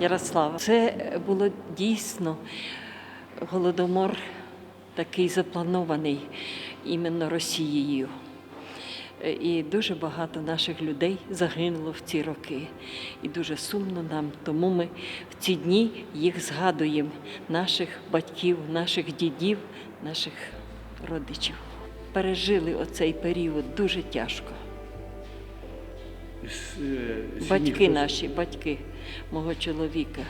Ярослава. Це було дійсно голодомор такий запланований іменно Росією. І дуже багато наших людей загинуло в ці роки. І дуже сумно нам. Тому ми в ці дні їх згадуємо, наших батьків, наших дідів, наших родичів. Пережили оцей період дуже тяжко. Е, Батьки наші, батьки мого чоловіка,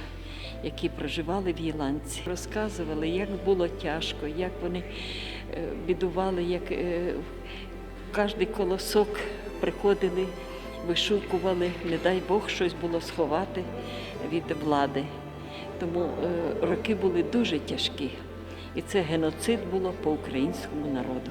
які проживали в Єланці, розказували, як було тяжко, як вони е, бідували, як е, кожний колосок приходили, вишукували, не дай Бог, щось було сховати від влади. Тому е, роки були дуже тяжкі. І це геноцид було по українському народу.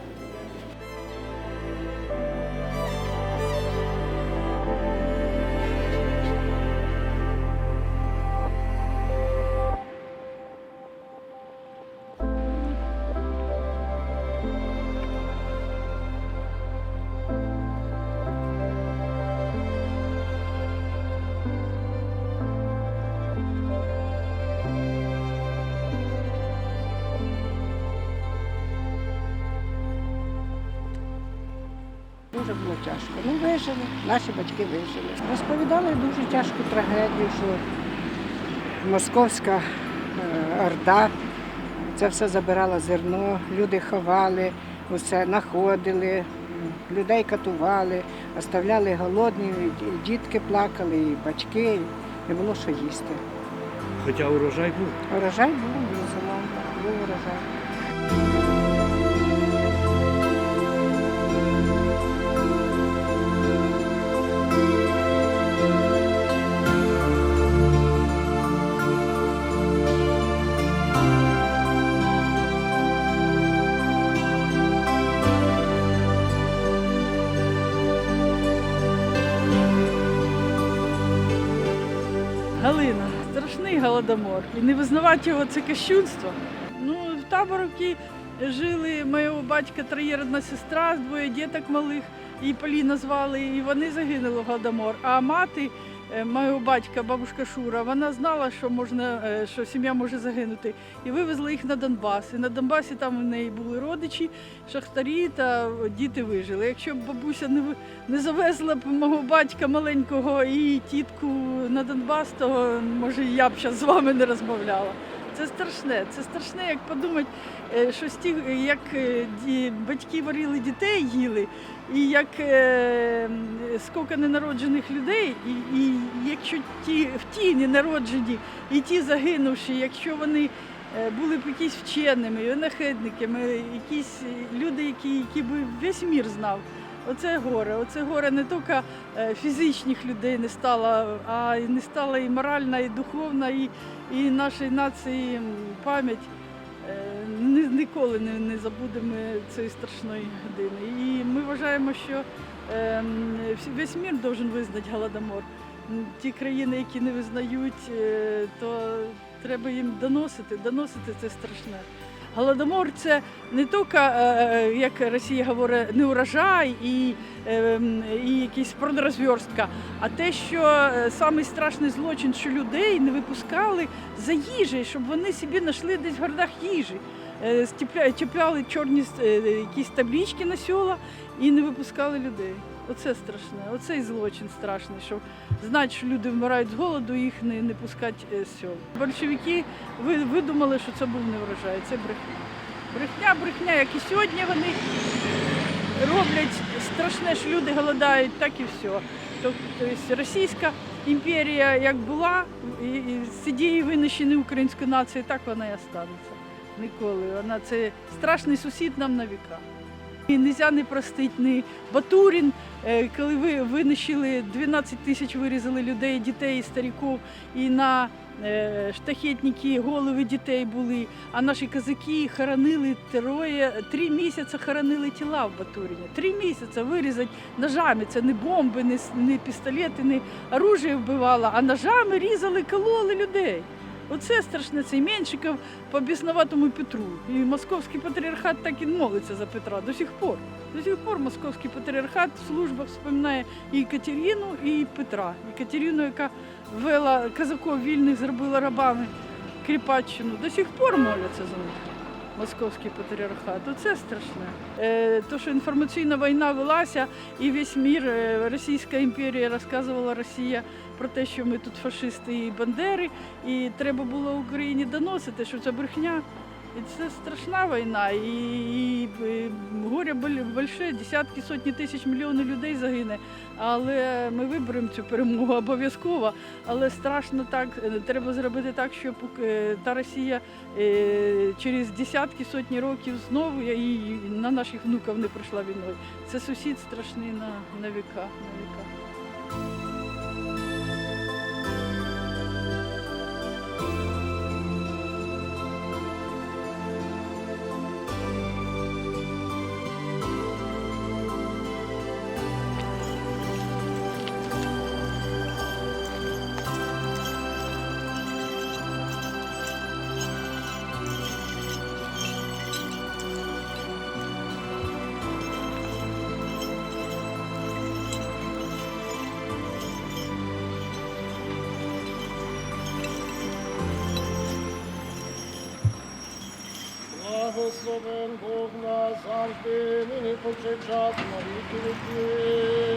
Вижили, наші батьки вижили. Розповідали дуже тяжку трагедію, що московська е, орда це все забирала зерно, люди ховали, усе знаходили, людей катували, оставляли голодні, і дітки плакали, і батьки, і не було що їсти. Хоча урожай був. Урожай був безумовно, був урожай. Голодомор. І не визнавати його це кощунство. Ну, в таборовці жили моєго батька троєродна сестра, двоє діток малих, і Поліна звали, і вони загинули в голодомор. А мати е, моєго батька, бабушка Шура, вона знала, що можна, е, що сім'я може загинути. І вивезли їх на Донбас. І на Донбасі там у неї були родичі, шахтарі та діти вижили. Якщо б бабуся не не завезла б мого батька маленького і тітку на Донбас, то може я б зараз з вами не розмовляла. Це страшне, це страшне, як подумати, е, що сті, як е, ді- батьки варили дітей, їли, і як е, скільки ненароджених людей, і, і якщо ті в ті ненароджені і ті загинувші, якщо вони були б якісь вченими, винахідниками, якісь люди, які, які би весь мір знав. Оце горе. Оце горе не тільки е, фізичних людей не стало, а не стала і моральна, і духовна, і, і нашої нації пам'ять. Е, Ніколи не, не забудемо цієї страшної години. І ми вважаємо, що е, весь мір має визнати голодомор. Ті країни, які не визнають, то треба їм доносити. Доносити це страшне. Голодомор це не тільки, е, як Росія говорить, не урожай і, е, і якийсь продразверстка, а те, що найстрашний страшний злочин, що людей не випускали за їжею, щоб вони собі знайшли десь в городах їжі. Е, Чіпляли чорні е, якісь таблічки на села і не випускали людей. Оце страшне, оцей злочин страшний, що знати, що люди вмирають з голоду, їх не, не пускати е, з сел. Большевики видумали, що це був не врожай, це брехня. Брехня, брехня, як і сьогодні вони роблять страшне, що люди голодають, так і все. Тобто Російська імперія як була, і, і з ідеї української нації, так вона і останеться. Ніколи. Вона це страшний сусід нам на віка. І нельзя не простити ні Батурін, е, коли ви винищили 12 тисяч вирізали людей, дітей, стариків, і на е, штахетники голови дітей були, а наші козаки хоронили троє, три місяці хоронили тіла в Батуріні. Три місяці вирізати ножами. Це не бомби, не, не пістолети, не оружие вбивало, а ножами різали, кололи людей. Оце страшне, це і Меншиков по біснуватому Петру. І московський патріархат так і молиться за Петра до сих пор. До сих пор московський патріархат в службах вспоминає і Катерину, і Петра. І Катерину, яка ввела казаків вільних, зробила рабами Кріпаччину. До сих пор моляться за них. Московський патріархат. Оце страшне. Е, то, що інформаційна війна велася, і весь мір, е, Російська імперія розказувала Росія про те, що ми тут фашисти і бандери, і треба було Україні доносити, що це брехня. І це страшна війна, і, і, і горе боль- больше, десятки, сотні тисяч мільйонів людей загине. Але ми виберемо цю перемогу обов'язково. Але страшно так, треба зробити так, щоб е, та Росія е, через десятки, сотні років знову і на наших внуків не прийшла війною. Це сусід страшний на, на віка. На віка. Благословен Бог нас завжди, нині повсякчас, на віки віків.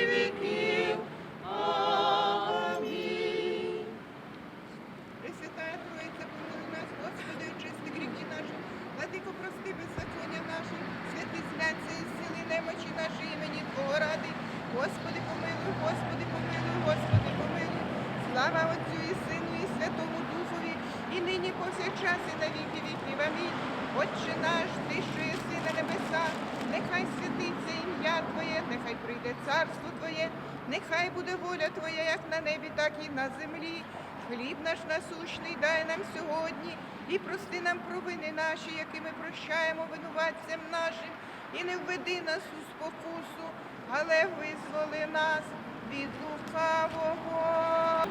На віки віків. Амінь. Пресвятая Троїця, помилуй нас, Господи, очисти гріхи наші, владико, прости беззаконня наші, святи святці, сили немочі наші імені Твого ради. Господи, помилуй, Господи, помилуй, Господи, помилуй. Слава Отцю і Сину і Святому Духові, і нині повсякчас і на віки віків. Амінь. Отче наш, ти, що єси на небесах, нехай святиться ім'я Твоє, нехай прийде царство Твоє, нехай буде воля Твоя, як на небі, так і на землі. Хліб наш насущний дай нам сьогодні і прости нам провини наші, які ми прощаємо винуватцям нашим, і не введи нас у спокусу, але визволи нас від лукавого.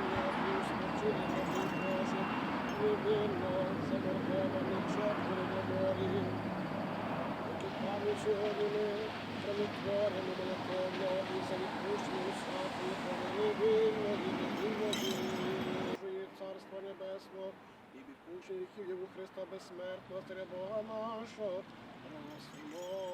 Сьогодні ми пронетворимо молитовно і за відпущення Царства Небесного і відпущення гріхів Єву Христа безсмертного, Царя Бога нашого. Просимо.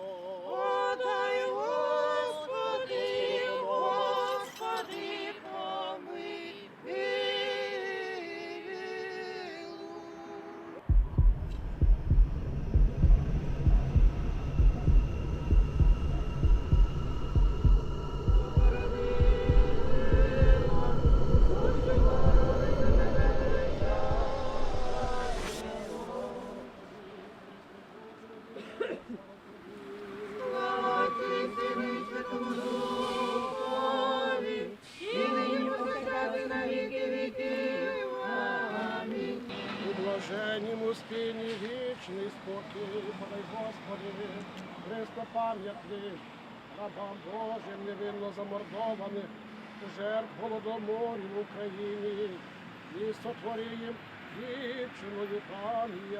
Замордованих, жертв голодоморів в Україні, і сотвори дівчиною пам'ять.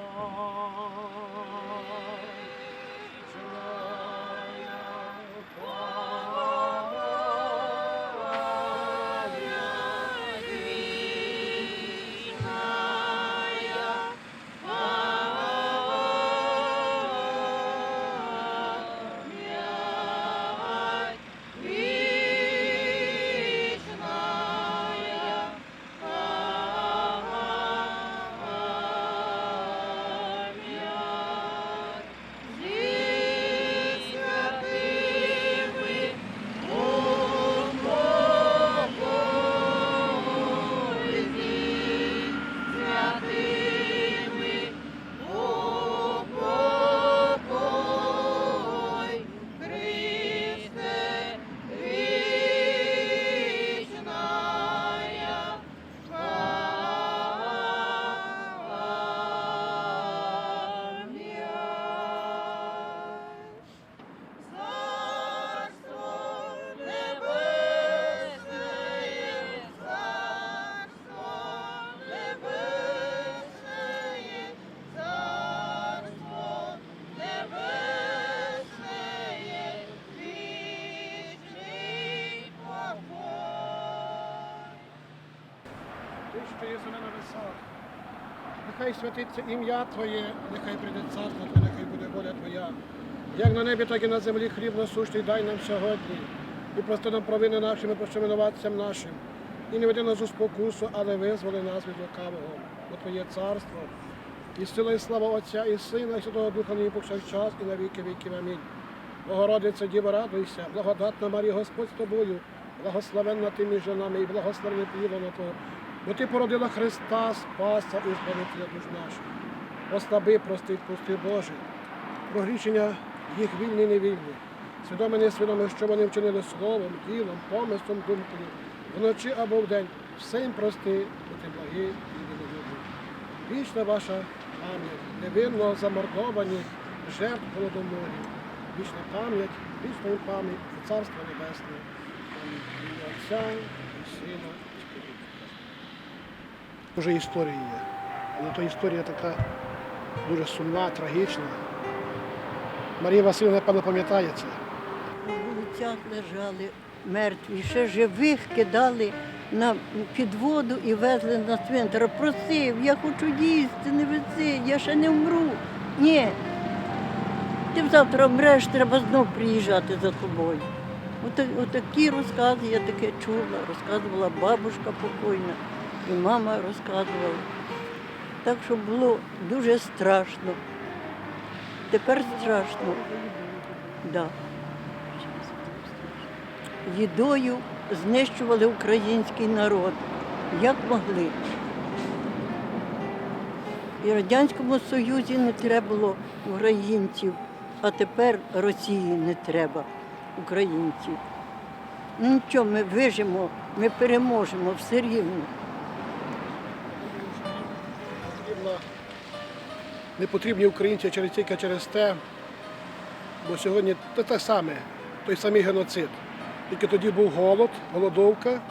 Що єси на небесах. Нехай святиться ім'я Твоє, нехай прийде царство Твоє, нехай буде воля Твоя. Як на небі, так і на землі хліб насущний дай нам сьогодні. І прости нам провини наші, ми прощимо винуватцям нашим. І не веди нас у спокусу, але визволи нас від лукавого. Бо Твоє царство, і сила, і слава Отця, і Сина, і Святого Духа, нині повсякчас, і на віки віків. Амінь. Богородиця, Діва, радуйся, благодатна Марія, Господь з тобою, благословенна ти між жінами і благословенне пліво на Твого. Бо ти породила Христа, Спаса і Збавителя душ наших. Ослаби, прости, відпусти, Боже. Прогрішення їх вільні і невільні. Свідоме, несвідоме, що вони вчинили словом, ділом, помислом, думкою, вночі або вдень. Все їм прости, бо ти благий і винолюбний. Вічна ваша пам'ять, невинно замордовані жертв голодоморів. Вічна пам'ять, вічна пам'ять і Царство Небесне. Ім'я Отця і Сина і Святого Вже історія є. Але то історія така дуже сумна, трагічна. Марія Васильівна, напевно, пам'ятає це. На вулицях лежали мертві, ще живих кидали на підводу і везли на цвинтар. Просив, я хочу їсти, не вези, я ще не вмру. Ні. Ти завтра вмреш, треба знов приїжджати за тобою. Ота- Отакі розкази я таке чула, розказувала бабушка покойна, і мама розказувала. Так що було дуже страшно. Тепер страшно. Да. Їдою знищували український народ. Як могли. І Радянському Союзі не треба було українців, а тепер Росії не треба українців. Ну нічого, ми вижимо, ми переможемо все рівно. Не потрібні українці через тільки через те, бо сьогодні те, те саме, той самий геноцид. Тільки тоді був голод, голодовка,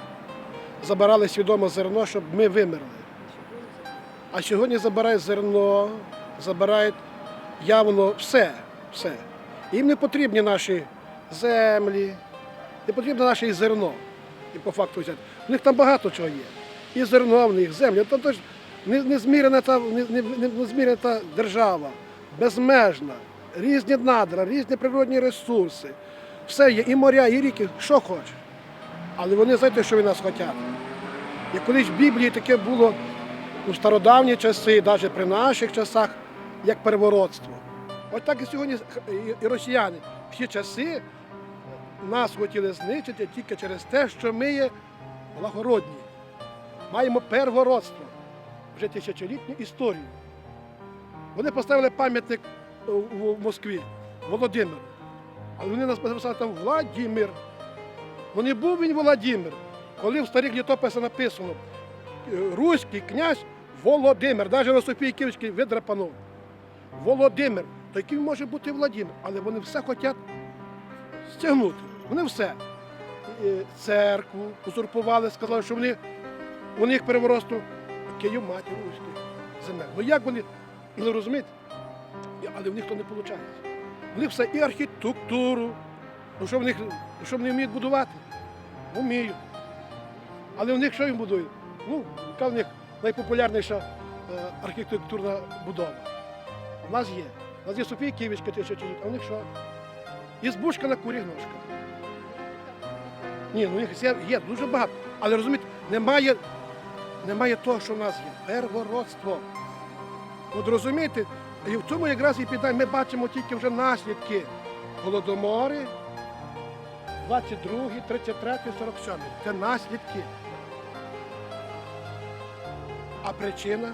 забирали свідомо зерно, щоб ми вимерли. А сьогодні забирають зерно, забирають явно все, все. Їм не потрібні наші землі, не потрібно наше зерно. І по факту взяти. У них там багато чого є. І зерно в них, земля. Незмірена та, не- не- не- незмірена та держава, безмежна, різні надра, різні природні ресурси. Все є, і моря, і ріки, що хочеш. Але вони знаєте, що від нас хочуть. Як колись в Біблії таке було у стародавні часи, навіть при наших часах, як переворотство. От так і сьогодні і- і росіяни всі часи нас хотіли знищити тільки через те, що ми є благородні. Маємо первородство, вже тисячолітню історію. Вони поставили пам'ятник е, в Москві Володимир. Але вони нас написали там Владимир. Ну не був він Володимир. Коли в старих літописах написано е, Руський князь Володимир, навіть на Софії Київській видрапанув. Володимир, то який може бути Владимир? Але вони все хочуть стягнути. Вони все. Е, Церкву узурпували, сказали, що вони, у них переворосту Київ матір руських земель. Ну як вони, ну розумієте? І- Але в них то не виходить. В них все і архітектуру. Ну що в них, що вони вміють будувати? Вміють. Але в них що їм будують? Ну, яка в них найпопулярніша е, архітектурна будова? У нас є. У нас є Софія Київська тисячоліття, а у них що? Ізбушка на куріх ножках. Ні, ну є, є дуже багато. Але розумієте, немає, немає того, що в нас є. Первородство. От розумієте, і в цьому якраз і піде, ми бачимо тільки вже наслідки голодомори 22, 33, 47. Це наслідки. А причина?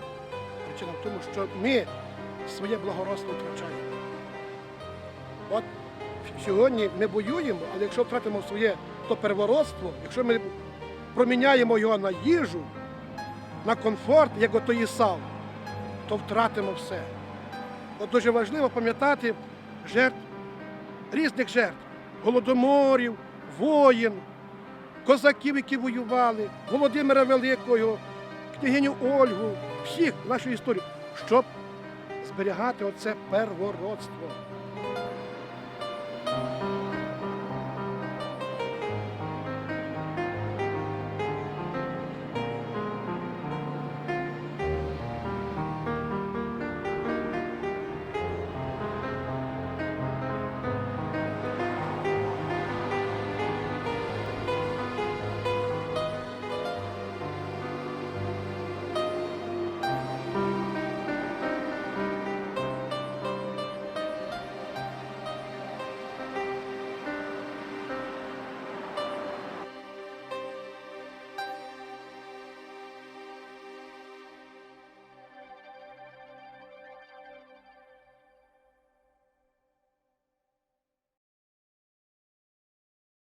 Причина в тому, що ми своє благородство втрачаємо. От сьогодні ми воюємо, але якщо втратимо своє то первородство, якщо ми проміняємо його на їжу, на комфорт, як ото є сало, то втратимо все. От дуже важливо пам'ятати жертв, різних жертв, голодоморів, воїн, козаків, які воювали, Володимира Великого, княгиню Ольгу, всіх нашу історію, щоб зберігати оце первородство.